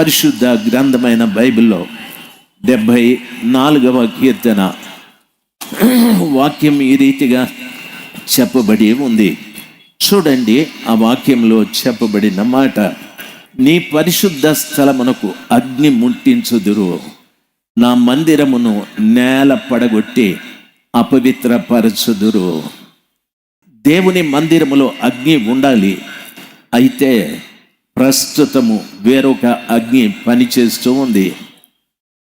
పరిశుద్ధ గ్రంథమైన బైబిల్లో డెబ్భై నాలుగవ కీర్తన వాక్యం ఈ రీతిగా చెప్పబడి ఉంది. చూడండి ఆ వాక్యంలో చెప్పబడిన మాట నీ పరిశుద్ధ స్థలమునకు అగ్ని ముట్టించుదురు. నా మందిరమును నేల పడగొట్టి అపవిత్రపరచుదురు. దేవుని మందిరములో అగ్ని ఉండాలి. అయితే ప్రస్తుతము వేరొక అగ్ని పనిచేస్తూ ఉంది.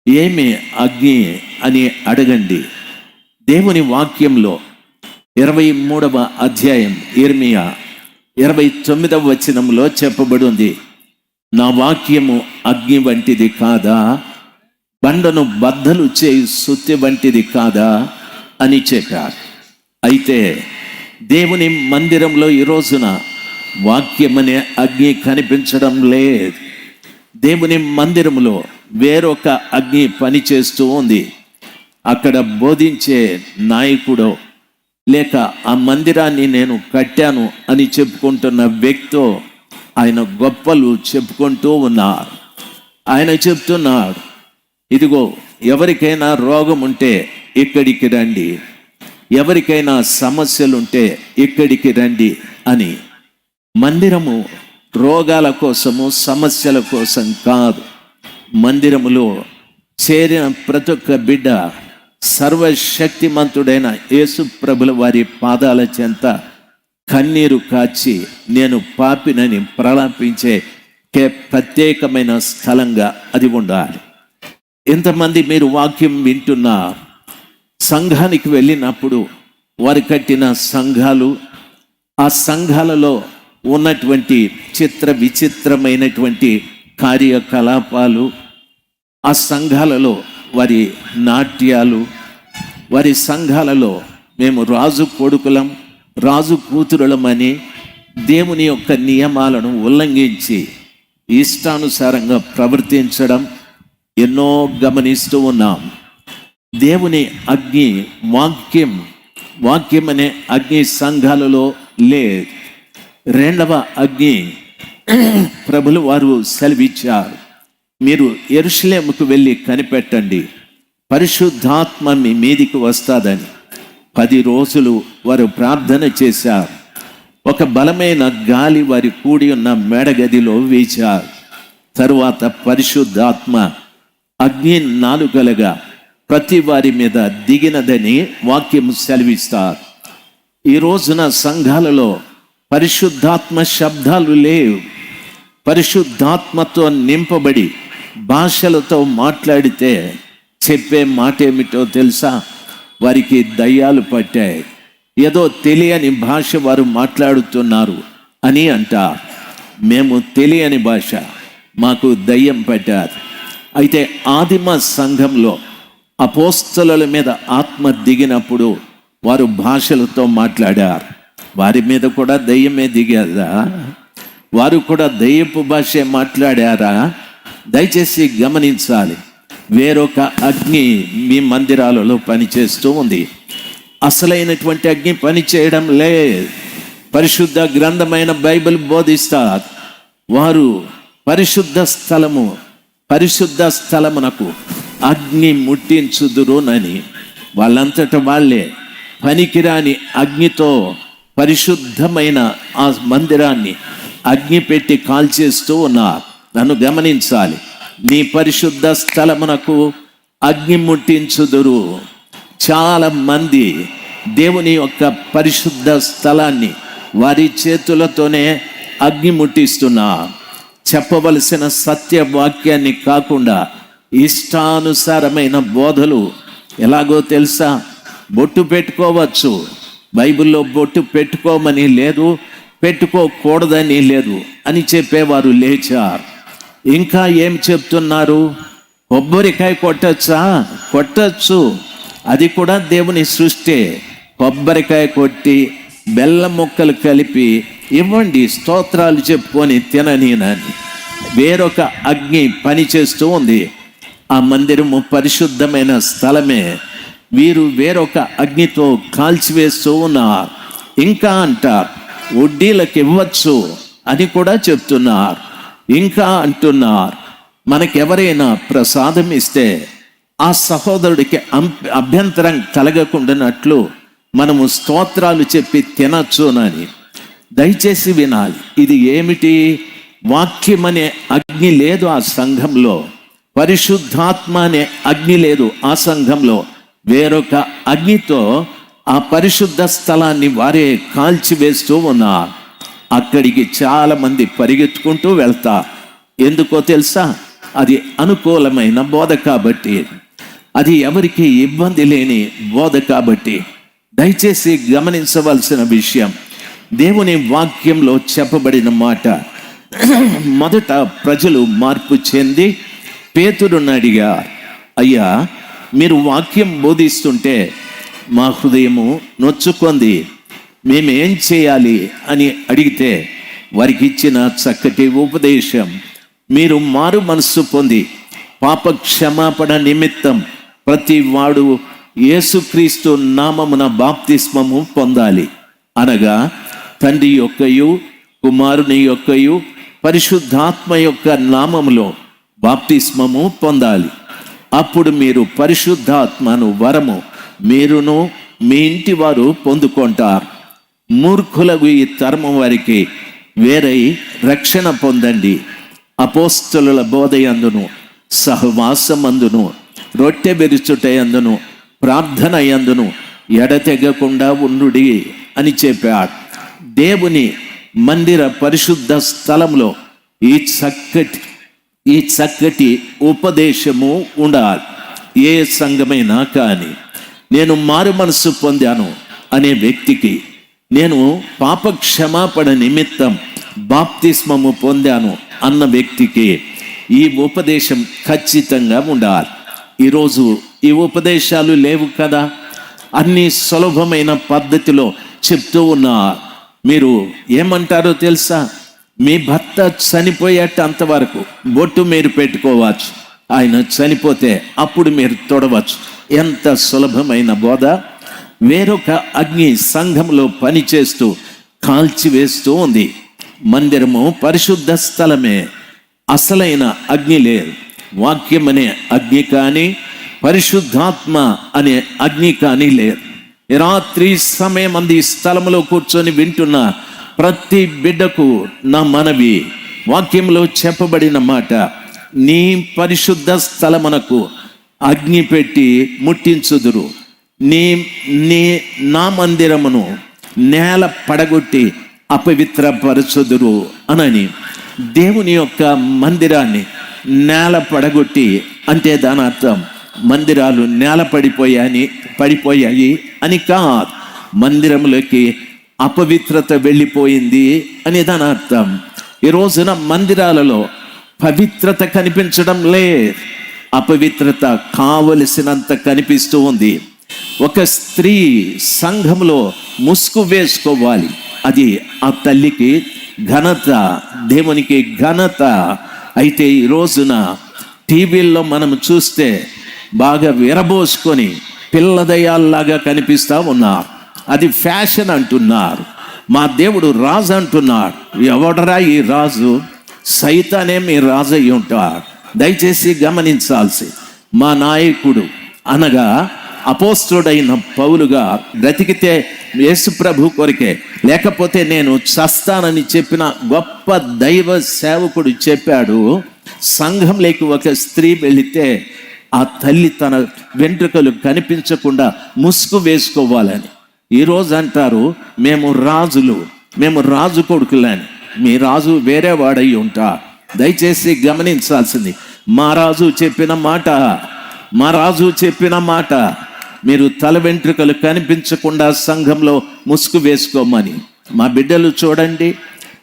ఏమి అగ్ని అని అడగండి. దేవుని వాక్యంలో ఇరవై మూడవ అధ్యాయం ఇర్మియా ఇరవై తొమ్మిదవ వచనంలో చెప్పబడి ఉంది నా వాక్యము అగ్ని వంటిది కాదా? బండను బద్దలు చేయి సుత్తి వంటిది కాదా? అని చెప్పారు. అయితే దేవుని మందిరంలో ఈ రోజున వాక్యమనే అగ్ని కనిపించడం లేదు. దేవుని మందిరంలో వేరొక అగ్ని పనిచేస్తూ ఉంది. అక్కడ బోధించే నాయకుడో లేక ఆ మందిరాన్ని నేను కట్టాను అని చెప్పుకుంటున్న వ్యక్తితో ఆయన గొప్పలు చెప్పుకుంటూ ఉన్నారు. ఆయన చెప్తున్నాడు ఇదిగో ఎవరికైనా రోగం ఉంటే ఇక్కడికి రండి. ఎవరికైనా సమస్యలుంటే ఇక్కడికి రండి అని. మందిరము రోగాల కోసము సమస్యల కోసం కాదు. మందిరములో చేరిన ప్రతి ఒక్క బిడ్డ సర్వశక్తిమంతుడైన యేసు ప్రభుల వారి పాదాల చెంత కన్నీరు కాచి నేను పాపినని ప్రలాపించే కే- ప్రత్యేకమైన స్థలంగా అది ఉండాలి. ఎంతమంది మీరు వాక్యం వింటున్నా సంఘానికి వెళ్ళినప్పుడు వారు కట్టిన సంఘాలు ఆ సంఘాలలో ఉన్నటువంటి చిత్ర విచిత్రమైనటువంటి కార్యకలాపాలు ఆ సంఘాలలో వారి నాట్యాలు వారి సంఘాలలో మేము రాజు కొడుకులం రాజు కూతురులమని దేవుని యొక్క నియమాలను ఉల్లంఘించి ఇష్టానుసారంగా ప్రవర్తించడం ఎన్నో గమనిస్తూ ఉన్నాం. దేవుని అగ్ని వాక్యం వాక్యం అనే అగ్ని సంఘాలలో లేదు. రెండవ అగ్ని ప్రభులు వారు సెలవిచ్చారు. మీరు ఎరుషలేముకు వెళ్ళి కనిపెట్టండి. పరిశుద్ధాత్మ మీ మీదికి వస్తాదని. పది రోజులు వారు ప్రార్థన చేశారు. ఒక బలమైన గాలి వారి కూడి ఉన్న మేడగదిలో వీచారు. తరువాత పరిశుద్ధాత్మ అగ్ని నాలుగలుగా ప్రతి వారి మీద దిగినదని వాక్యం సెలవిస్తారు. ఈ రోజున సంఘాలలో పరిశుద్ధాత్మ శబ్దాలు లేవు. పరిశుద్ధాత్మతో నింపబడి భాషలతో మాట్లాడితే చెప్పే మాట ఏమిటో తెలుసా? వారికి దయ్యాలు పట్టాయి. ఏదో తెలియని భాష వారు మాట్లాడుతున్నారు అని అంట. మేము తెలియని భాష మాకు దయ్యం పట్టారు. అయితే ఆదిమ సంఘంలో అపోస్తల మీద ఆత్మ దిగినప్పుడు వారు భాషలతో మాట్లాడారు. వారి మీద కూడా దయ్యమే దిగారా? వారు కూడా దయ్యపు భాషే మాట్లాడారా? దయచేసి గమనించాలి. వేరొక అగ్ని మీ మందిరాలలో పనిచేస్తూ ఉంది. అసలైనటువంటి అగ్ని పనిచేయడం లే. లేదు పరిశుద్ధ గ్రంథమైన బైబిల్ బోధిస్తారు. వారు పరిశుద్ధ స్థలము పరిశుద్ధ స్థలమునకు అగ్ని ముట్టించుదురునని వాళ్ళంతట వాళ్ళే పనికిరాని అగ్నితో పరిశుద్ధమైన ఆ మందిరాన్ని అగ్ని పెట్టి కాల్చేస్తూ ఉన్నారు. నన్ను గమనించాలి. నీ పరిశుద్ధ స్థలమునకు అగ్ని ముట్టించుదురు. చాలా మంది దేవుని యొక్క పరిశుద్ధ స్థలాన్ని వారి చేతులతోనే అగ్ని ముట్టిస్తున్నా చెప్పవలసిన సత్య వాక్యాన్ని కాకుండా ఇష్టానుసారమైన బోధలు ఎలాగో తెలుసా? బొట్టు పెట్టుకోవచ్చు. బైబిల్లో బొట్టు పెట్టుకోమని లేదు పెట్టుకోకూడదని లేదు అని చెప్పేవారు లేచారు. ఇంకా ఏం చెప్తున్నారు? కొబ్బరికాయ కొట్టచ్చా? కొట్టచ్చు. అది కూడా దేవుని సృష్టి. కొబ్బరికాయ కొట్టి బెల్లం ముక్కలు కలిపి ఇవ్వండి స్తోత్రాలు చెప్పుకొని తిననీనని వేరొక అగ్ని పని చేస్తూ ఉంది. ఆ మందిరము పరిశుద్ధమైన స్థలమే. వీరు వేరొక అగ్నితో కాల్చివేస్తూ ఉన్నారు. ఇంకా అంటారు వడ్డీలకు ఇవ్వచ్చు అని కూడా చెప్తున్నారు. ఇంకా అంటున్నారు మనకెవరైనా ప్రసాదం ఇస్తే ఆ సహోదరుడికి అం- అభ్యంతరం కలగకుండానట్లు మనము స్తోత్రాలు చెప్పి తినచ్చునని. దయచేసి వినాలి ఇది ఏమిటి? వాక్యం అనే అగ్ని లేదు ఆ సంఘంలో. పరిశుద్ధాత్మ అనే అగ్ని లేదు ఆ సంఘంలో. వేరొక అగ్నితో ఆ పరిశుద్ధ స్థలాన్ని వారే కాల్చివేస్తూ ఉన్నారు. అక్కడికి చాలామంది పరిగెత్తుకుంటూ వెళ్తా. ఎందుకో తెలుసా? అది అనుకూలమైన బోధ కాబట్టి. అది ఎవరికి ఇబ్బంది లేని బోధ కాబట్టి. దయచేసి గమనించవలసిన విషయం. దేవుని వాక్యంలో చెప్పబడిన మాట. మొదట ప్రజలు మార్పు చెంది పేతురుని అడిగా అయ్యా మీరు వాక్యం బోధిస్తుంటే మా హృదయము నొచ్చుకుంది. మేమేం చేయాలి అని అడిగితే వారికి ఇచ్చిన చక్కటి ఉపదేశం. మీరు మారు మనస్సు పొంది పాప క్షమాపణ నిమిత్తం ప్రతి వాడు యేసుక్రీస్తు నామమున బాప్తిస్మము పొందాలి. అనగా తండ్రి యొక్కయు కుమారుని యొక్కయు పరిశుద్ధాత్మ యొక్క నామములో బాప్తిస్మము పొందాలి. అప్పుడు మీరు పరిశుద్ధాత్మను వరము మీరును మీ ఇంటి వారు పొందుకుంటారు. మూర్ఖులకు ఈ తరము వారికి వేరై రక్షణ పొందండి. అపోస్తలుల బోధయందును సహవాసమందును రొట్టె బెరుచుటయందును ప్రార్థన యందును ఎడతెగకుండా ఉండుడి అని చెప్పాడు. దేవుని మందిర పరిశుద్ధ స్థలంలో ఈ చక్కటి ఈ చక్కటి ఉపదేశము ఉండాలి. ఏ సంఘమైనా కానీ నేను మారు మనసు పొందాను అనే వ్యక్తికి నేను పాప క్షమాపణ నిమిత్తం బాప్తిస్మము పొందాను అన్న వ్యక్తికి ఈ ఉపదేశం ఖచ్చితంగా ఉండాలి. ఈరోజు ఈ ఉపదేశాలు లేవు కదా? అన్ని సులభమైన పద్ధతిలో చెప్తూ ఉన్నా మీరు ఏమంటారో తెలుసా? మీ భర్త చనిపోయేట అంతవరకు బొట్టు మీరు పెట్టుకోవచ్చు. ఆయన చనిపోతే అప్పుడు మీరు తొడవచ్చు. ఎంత సులభమైన బోధ. వేరొక అగ్ని సంఘంలో పనిచేస్తూ కాల్చివేస్తూ ఉంది. మందిరము పరిశుద్ధ స్థలమే. అసలైన అగ్ని లేదు. వాక్యం అనే అగ్ని కానీ పరిశుద్ధాత్మ అనే అగ్ని కానీ లేదు. రాత్రి సమయం అంది స్థలంలో కూర్చొని వింటున్న ప్రతి బిడ్డకు నా మనవి. వాక్యంలో చెప్పబడిన మాట నీ పరిశుద్ధ స్థలమునకు అగ్ని పెట్టి ముట్టించుదురు. నీ నీ నా మందిరమును నేల పడగొట్టి అపవిత్రపరచుదురు అనని. దేవుని యొక్క మందిరాన్ని నేల పడగొట్టి అంటే దాని అర్థం మందిరాలు నేల పడిపోయాని పడిపోయాయి అని కాదు. మందిరంలోకి అపవిత్రత వెళ్ళిపోయింది అని దాని అర్థం. ఈ రోజున మందిరాలలో పవిత్రత కనిపించడం లేదు. అపవిత్రత కావలసినంత కనిపిస్తూ ఉంది. ఒక స్త్రీ సంఘంలో ముసుగు వేసుకోవాలి. అది ఆ తల్లికి ఘనత దేవునికి ఘనత. అయితే ఈ రోజున టీవీల్లో మనం చూస్తే బాగా విరబోసుకొని పిల్లదయాల్లాగా కనిపిస్తూ ఉన్నారు. అది ఫ్యాషన్ అంటున్నారు. మా దేవుడు రాజు అంటున్నాడు. ఎవడరా ఈ రాజు? సైతానే మీ రాజు అయి ఉంటాడు. దయచేసి గమనించాల్సి. మా నాయకుడు అనగా అపోస్తుడైన పౌలుగా బ్రతికితే యేసు ప్రభు కొరికే. లేకపోతే నేను చస్తానని చెప్పిన గొప్ప దైవ సేవకుడు చెప్పాడు. సంఘంలోకి ఒక స్త్రీ వెళితే ఆ తల్లి తన వెంట్రుకలు కనిపించకుండా ముసుగు వేసుకోవాలని. ఈరోజు అంటారు మేము రాజులు మేము రాజు కొడుకులని. మీ రాజు వేరే వాడై ఉంటా. దయచేసి గమనించాల్సింది. మా రాజు చెప్పిన మాట మా రాజు చెప్పిన మాట. మీరు తల వెంట్రుకలు కనిపించకుండా సంఘంలో ముసుగు వేసుకోమని. మా బిడ్డలు చూడండి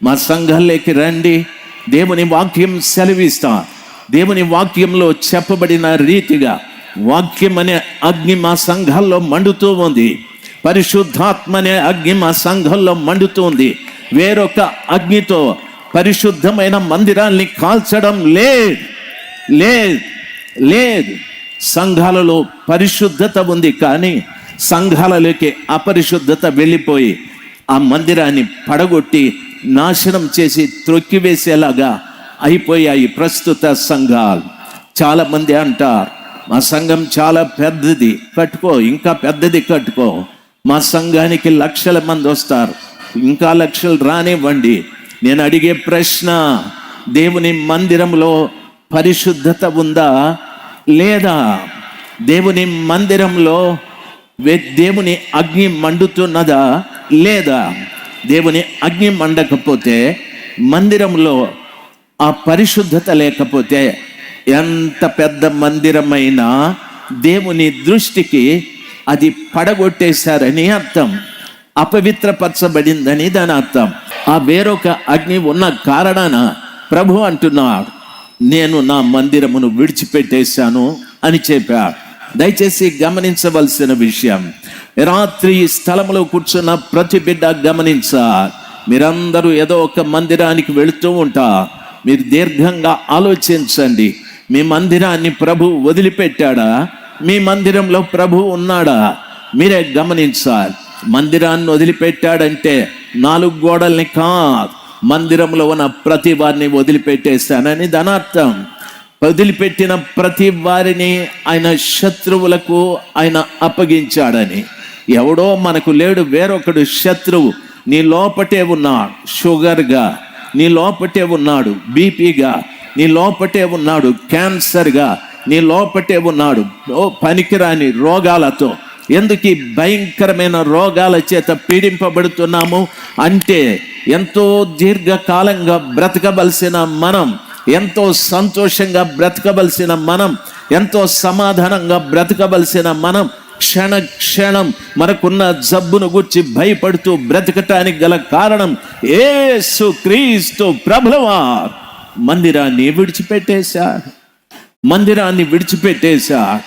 మా సంఘంలోకి రండి. దేవుని వాక్యం సెలవిస్తా. దేవుని వాక్యంలో చెప్పబడిన రీతిగా వాక్యం అనే అగ్ని మా సంఘాల్లో మండుతూ ఉంది. పరిశుద్ధాత్మ అనే అగ్ని మా సంఘంలో మండుతుంది. వేరొక అగ్నితో పరిశుద్ధమైన మందిరాల్ని కాల్చడం లేదు. లేదు. లేదు. సంఘాలలో పరిశుద్ధత ఉంది కానీ సంఘాలలోకి అపరిశుద్ధత వెళ్ళిపోయి ఆ మందిరాన్ని పడగొట్టి నాశనం చేసి త్రొక్కివేసేలాగా అయిపోయాయి ప్రస్తుత సంఘాలు. చాలామంది అంటారు మా సంఘం చాలా పెద్దది కట్టుకో ఇంకా పెద్దది కట్టుకో. మా సంఘానికి లక్షల మంది వస్తారు. ఇంకా లక్షలు రానివ్వండి. నేను అడిగే ప్రశ్న దేవుని మందిరంలో పరిశుద్ధత ఉందా? లేదా? దేవుని మందిరంలో వే- దేవుని అగ్ని మండుతున్నదా? లేదా? దేవుని అగ్ని మండకపోతే మందిరంలో ఆ పరిశుద్ధత లేకపోతే ఎంత పెద్ద మందిరమైనా దేవుని దృష్టికి అది పడగొట్టేశారని అర్థం. అపవిత్రపరచబడిందని దాని అర్థం. ఆ వేరొక అగ్ని ఉన్న కారణాన ప్రభు అంటున్నాడు నేను నా మందిరమును విడిచిపెట్టేశాను అని చెప్పాడు. దయచేసి గమనించవలసిన విషయం రాత్రి ఈ స్థలంలో కూర్చున్న ప్రతి బిడ్డ గమనించాలి. మీరందరూ ఏదో ఒక మందిరానికి వెళుతూ ఉంటా. మీరు దీర్ఘంగా ఆలోచించండి. మీ మందిరాన్ని ప్రభు వదిలిపెట్టాడా? మీ మందిరంలో ప్రభు ఉన్నాడా? మీరే గమనించాలి. మందిరాన్ని వదిలిపెట్టాడంటే నాలుగు గోడల్ని కాదు. మందిరంలో ఉన్న ప్రతి వారిని వదిలిపెట్టేశానని ధనార్థం. వదిలిపెట్టిన ప్రతి వారిని ఆయన శత్రువులకు ఆయన అప్పగించాడని. ఎవడో మనకు లేడు వేరొకడు శత్రువు. నీ లోపటే ఉన్నాడు షుగర్గా. నీ లోపటే ఉన్నాడు బీపీగా. నీ లోపటే ఉన్నాడు క్యాన్సర్గా నీ లోపటే ఉన్నాడు ఓ పనికిరాని రోగాలతో. ఎందుకు ఈ భయంకరమైన రోగాల చేత పీడింపబడుతున్నాము? అంటే ఎంతో దీర్ఘకాలంగా బ్రతకవలసిన మనం ఎంతో సంతోషంగా బ్రతకవలసిన మనం ఎంతో సమాధానంగా బ్రతకవలసిన మనం క్షణ క్షణం మనకున్న జబ్బును గుర్చి భయపడుతూ బ్రతకటానికి గల కారణం ఏసు క్రీస్తు ప్రభులవా మందిరాన్ని విడిచిపెట్టేశా మందిరాన్ని విడిచిపెట్టేశా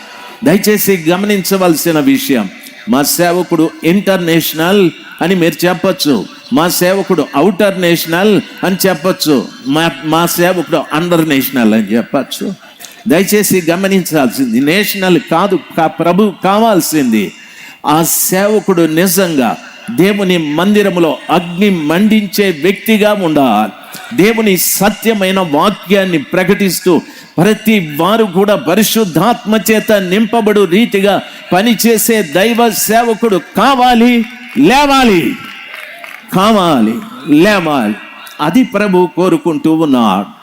దయచేసి గమనించవలసిన విషయం మా సేవకుడు ఇంటర్నేషనల్ అని మీరు చెప్పచ్చు మా సేవకుడు అవుటర్ నేషనల్ అని చెప్పొచ్చు మా మా సేవకుడు అండర్ నేషనల్ అని చెప్పచ్చు. దయచేసి గమనించాల్సింది నేషనల్ కాదు కా- ప్రభు కావాల్సింది ఆ సేవకుడు నిజంగా దేవుని మందిరములో అగ్ని మండించే వ్యక్తిగా ఉండాలి. దేవుని సత్యమైన వాక్యాన్ని ప్రకటిస్తూ ప్రతి వారు కూడా పరిశుద్ధాత్మ చేత నింపబడు రీతిగా పనిచేసే దైవ సేవకుడు కావాలి లేవాలి. కావాలి లేవాలి. అది ప్రభు కోరుకుంటూ ఉన్నాడు.